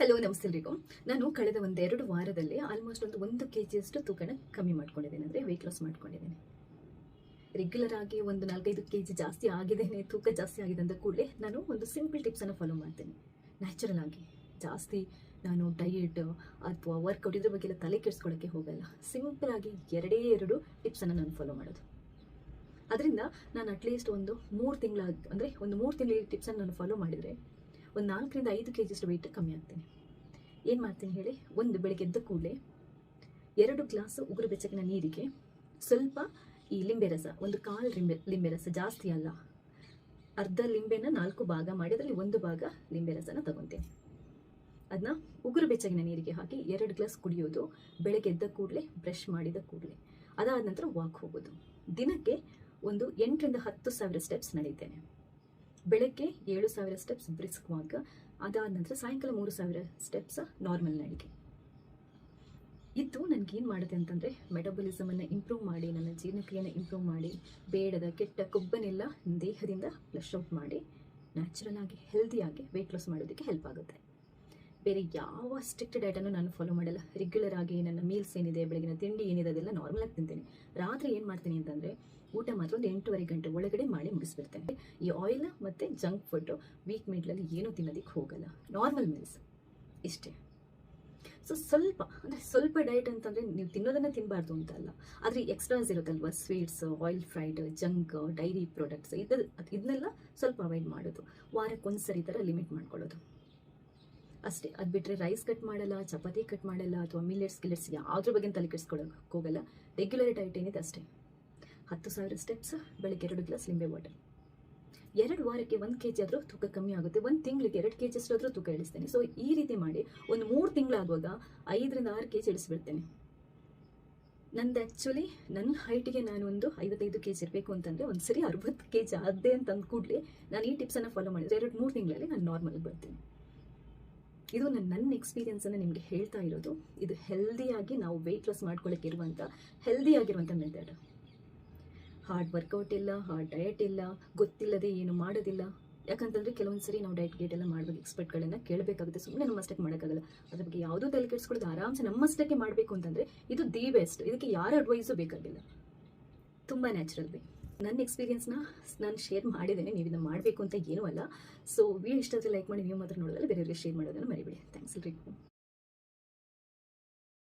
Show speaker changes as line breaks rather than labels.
Hello ನಮಸ್ತೆ ಎಲ್ರಿಗೂ ನಾನು ಕಳೆದ ಒಂದೆರಡು ವಾರದಲ್ಲಿ ಆಲ್ಮೋಸ್ಟ್ ಒಂದು ಒಂದು ಕೆ ಜಿಯಷ್ಟು ತೂಕನ ಕಮ್ಮಿ ಮಾಡ್ಕೊಂಡಿದ್ದೇನೆ. ಅಂದರೆ ವೆಯ್ಟ್ ಲಾಸ್ ಮಾಡ್ಕೊಂಡಿದ್ದೇನೆ. ರೆಗ್ಯುಲರ್ ಆಗಿ ಒಂದು ನಾಲ್ಕೈದು ಕೆ ಜಿ ಜಾಸ್ತಿ ಆಗಿದ್ದೇನೆ. ತೂಕ ಜಾಸ್ತಿ ಆಗಿದೆ ಅಂದ ಕೂಡಲೇ ನಾನು ಒಂದು ಸಿಂಪಲ್ ಟಿಪ್ಸನ್ನು ಫಾಲೋ ಮಾಡ್ತೇನೆ. ನ್ಯಾಚುರಲ್ ಆಗಿ. ಜಾಸ್ತಿ ನಾನು ಡಯೆಟ್ ಅಥವಾ ವರ್ಕೌಟ್ ಇದ್ರ ಬಗ್ಗೆ ಎಲ್ಲ ತಲೆ ಕೆಡಿಸ್ಕೊಳ್ಳೋಕ್ಕೆ ಹೋಗಲ್ಲ. ಸಿಂಪಲ್ ಆಗಿ ಎರಡೇ ಎರಡು ಟಿಪ್ಸನ್ನು ನಾನು ಫಾಲೋ ಮಾಡೋದು. ಅದರಿಂದ ನಾನು ಅಟ್ಲೀಸ್ಟ್ ಒಂದು ಮೂರು ತಿಂಗಳ ಅಂದರೆ ಒಂದು ಮೂರು ತಿಂಗಳ ಟಿಪ್ಸನ್ನು ನಾನು ಫಾಲೋ ಮಾಡಿದರೆ ಒಂದು ನಾಲ್ಕರಿಂದ ಐದು ಕೆ ಜಿಯಷ್ಟು ವೆಯ್ಟ್ ಕಮ್ಮಿ ಆಗ್ತೇನೆ. ಏನು ಮಾಡ್ತೀನಿ ಹೇಳಿ, ಒಂದು ಬೆಳಗ್ಗೆ ಎದ್ದ ಕೂಡಲೇ ಎರಡು ಗ್ಲಾಸ್ ಉಗುರು ಬೆಚ್ಚಗಿನ ನೀರಿಗೆ ಸ್ವಲ್ಪ ಈ ಲಿಂಬೆ ರಸ, ಒಂದು ಕಾಲು ಲಿಂಬೆ ಲಿಂಬೆ ರಸ ಜಾಸ್ತಿ ಅಲ್ಲ, ಅರ್ಧ ಲಿಂಬೆನ ನಾಲ್ಕು ಭಾಗ ಮಾಡಿ, ಅದರಲ್ಲಿ ಒಂದು ಭಾಗ ಲಿಂಬೆ ರಸನ ತಗೊತೇನೆ. ಅದನ್ನ ಉಗುರು ಬೆಚ್ಚಗಿನ ನೀರಿಗೆ ಹಾಕಿ ಎರಡು ಗ್ಲಾಸ್ ಕುಡಿಯೋದು, ಬೆಳಗ್ಗೆ ಎದ್ದ ಕೂಡಲೇ ಬ್ರಷ್ ಮಾಡಿದ ಕೂಡಲೇ. ಅದಾದ ನಂತರ ವಾಕ್ ಹೋಗೋದು. ದಿನಕ್ಕೆ ಒಂದು ಎಂಟರಿಂದ ಹತ್ತು ಸಾವಿರ ಸ್ಟೆಪ್ಸ್ ನಡೀತೇನೆ. ಬೆಳಗ್ಗೆ ಏಳು ಸಾವಿರ ಸ್ಟೆಪ್ಸ್ ಬ್ರಿಸ್ಕ್ ವಾಕ್ ಅದಾದ ನಂತರ ಸಾಯಂಕಾಲ ಮೂರು ಸಾವಿರ ಸ್ಟೆಪ್ಸ್ ನಾರ್ಮಲ್ ನಡಿಗೆ. ನನಗೆ ಏನು ಮಾಡುತ್ತೆ ಅಂತಂದರೆ ಮೆಟಬಲಿಸಮನ್ನು ಇಂಪ್ರೂವ್ ಮಾಡಿ, ನನ್ನ ಜೀರ್ಣಕ್ರಿಯೆಯನ್ನು ಇಂಪ್ರೂವ್ ಮಾಡಿ, ಬೇಡದ, ಕೆಟ್ಟ ಕೊಬ್ಬನ್ನೆಲ್ಲ ದೇಹದಿಂದ ಫ್ಲಶ್ ಔಟ್ ಮಾಡಿ ನ್ಯಾಚುರಲ್ ಆಗಿ ಹೆಲ್ದಿಯಾಗಿ ವೆಯ್ಟ್ ಲಾಸ್ ಮಾಡೋದಕ್ಕೆ ಹೆಲ್ಪ್ ಆಗುತ್ತೆ. ಬೇರೆ ಯಾವ ಸ್ಟ್ರಿಕ್ಟ್ ಡಯಟನ್ನು ನಾನು ಫಾಲೋ ಮಾಡಲ್ಲ. ರೆಗ್ಯುಲರ್ ಆಗಿ ನನ್ನ ಮೀಲ್ಸ್ ಏನಿದೆ ಬೆಳಗಿನ ತಿಂಡಿ ಏನಿದೆ ಅದೆಲ್ಲ ನಾರ್ಮಲ್ ಆಗಿ ತಿಂತೀನಿ. ರಾತ್ರಿ ಏನು ಮಾಡ್ತೀನಿ ಅಂತಂದರೆ ಊಟ ಮಾತ್ರ ಒಂದು ಎಂಟೂವರೆ ಗಂಟೆ ಒಳಗಡೆ ಮಾಡಿ ಮುಗಿಸ್ಬಿಡ್ತೇನೆ. ಈ ಆಯಿಲ್ ಮತ್ತು ಜಂಕ್ ಫುಡ್ ವೀಕ್ ಮೀಟ್ಲಲ್ಲಿ ಏನೂ ತಿನ್ನೋದಕ್ಕೆ ಹೋಗಲ್ಲ. ನಾರ್ಮಲ್ ಮೀಲ್ಸ್ ಇಷ್ಟೇ. ಸೊ ಸ್ವಲ್ಪ, ಅಂದರೆ ಸ್ವಲ್ಪ ಡಯಟ್ ಅಂತಂದರೆ ನೀವು ತಿನ್ನೋದನ್ನು ತಿನ್ನಬಾರ್ದು ಅಂತ ಅಲ್ಲ. ಆದರೆ ಎಕ್ಸ್ಟ್ರಾಸ್ ಇರುತ್ತಲ್ವ? Sweets oil fried junk dairy products ಇದು ಇದನ್ನೆಲ್ಲ ಸ್ವಲ್ಪ ಅವಾಯ್ಡ್ ಮಾಡೋದು. ವಾರಕ್ಕೊಂದ್ಸರಿ ಥರ ಲಿಮಿಟ್ ಮಾಡ್ಕೊಳ್ಳೋದು. ಅಷ್ಟೇ, ಅದು ಬಿಟ್ಟರೆ ರೈಸ್ ಕಟ್ ಮಾಡಲ್ಲ, ಚಪಾತಿ ಕಟ್ ಮಾಡಲ್ಲ, ಅಥವಾ ಮಿಲೆಟ್ಸ್ ಗಿಲೆಟ್ಸ್ ಯಾವುದ್ರ ಬಗ್ಗೆ ತಲೆ ಕೆಡಿಸ್ಕೊಳ್ಳೋಕೆ ಹೋಗಲ್ಲ. ರೆಗ್ಯುಲರ್ ಡಯಟ್ ಏನಿದೆ ಅಷ್ಟೇ. ಹತ್ತು ಸಾವಿರ ಸ್ಟೆಪ್ಸ್ ಬೆಳಗ್ಗೆ ಎರಡು ಗ್ಲಾಸ್ ಲಿಂಬೆ ವಾಟರ್ ಎರಡು ವಾರಕ್ಕೆ ಒಂದು ಕೆ ಜಿ ಆದರೂ ತೂಕ ಕಮ್ಮಿ ಆಗುತ್ತೆ. ಒಂದು ತಿಂಗಳಿಗೆ ಎರಡು ಕೆ ಜಿ ಅಷ್ಟಾದರೂ ತೂಕ ಇಳಿಸ್ತೇನೆ. ಸೊ ಈ ರೀತಿ ಮಾಡಿ ಒಂದು ಮೂರು ತಿಂಗಳಾಗುವಾಗ ಐದರಿಂದ ಆರು ಕೆ ಜಿ ಇಳಿಸ್ಬಿಡ್ತೇನೆ. ನಂದು ಆ್ಯಕ್ಚುಲಿ ನನ್ನ ಹೈಟಿಗೆ ನಾನು ಒಂದು ಐವತ್ತೈದು ಕೆ ಜಿ ಇರಬೇಕು ಅಂತಂದರೆ ಒಂದು ಸರಿ ಅರವತ್ತು ಕೆ ಜಿ ಆದ್ದೆ ಅಂತ ಕೂಡಲೇ ನಾನು ಈ ಟಿಪ್ಸನ್ನು ಫಾಲೋ ಮಾಡಿದರೆ ಎರಡು ಮೂರು ತಿಂಗಳಲ್ಲಿ ನಾನು ನಾರ್ಮಲ್ ಬರ್ತೀನಿ. ಇದು ನನ್ನ ನನ್ನ ಎಕ್ಸ್ಪೀರಿಯನ್ಸನ್ನು ನಿಮಗೆ ಹೇಳ್ತಾ ಇರೋದು. ಇದು ಹೆಲ್ದಿಯಾಗಿ ನಾವು ವೆಯ್ಟ್ ಲಾಸ್ ಮಾಡ್ಕೊಳ್ಳೋಕೆ ಇರುವಂಥ ಹೆಲ್ದಿಯಾಗಿರುವಂಥ ಮೆಥಡ್ ಹಾರ್ಡ್ ವರ್ಕೌಟ್ ಇಲ್ಲ ಹಾರ್ಡ್ ಡಯಟ್ ಇಲ್ಲ, ಗೊತ್ತಿಲ್ಲದೆ ಏನು ಮಾಡೋದಿಲ್ಲ. ಯಾಕಂತಂದರೆ ಕೆಲವೊಂದು ಸರಿ ನಾವು ಡಯಟ್ ಗೇಟ್ ಎಲ್ಲ ಮಾಡಬೇಕು ಎಕ್ಸ್ಪರ್ಟ್ಗಳನ್ನು ಕೇಳಬೇಕಾಗುತ್ತೆ. ಸುಮ್ಮನೆ ನಮ್ಮ ಅಷ್ಟಕ್ಕೆ ಮಾಡೋಕ್ಕಾಗಲ್ಲ. ಅದ್ರ ಬಗ್ಗೆ ಯಾವುದೂ ತಲೆ ಕೆಡಿಸ್ಕೊಳ್ಳೋದು ಆರಾಮ್ಸೆ ನಮ್ಮಷ್ಟಕ್ಕೆ ಮಾಡಬೇಕು ಅಂತಂದರೆ ಇದು ದಿ ಬೆಸ್ಟ್ ಇದಕ್ಕೆ ಯಾರ ಅಡ್ವೈಸು ಬೇಕಾಗಿಲ್ಲ. ತುಂಬ ನ್ಯಾಚುರಲ್ ವೇ ನನ್ನ ಎಕ್ಸ್ಪೀರಿಯನ್ಸ್ನ ನಾನು ಶೇರ್ ಮಾಡಿದ್ದೇನೆ ನೀವು ಇದನ್ನು ಮಾಡಬೇಕು ಅಂತ ಏನೂ ಅಲ್ಲ. ಸೊ ವೀಡಿಯೋ ಇಷ್ಟ ಲೈಕ್ ಮಾಡಿ, ನೀವು ಮಾತ್ರ ನೋಡೋದಲ್ಲ ಬೇರೆಯವರಿಗೆ ಶೇರ್ ಮಾಡೋದನ್ನು ಮರಿಬೇಡಿ. ಥ್ಯಾಂಕ್ಸ್ ಎಲ್ರಿಗೂ.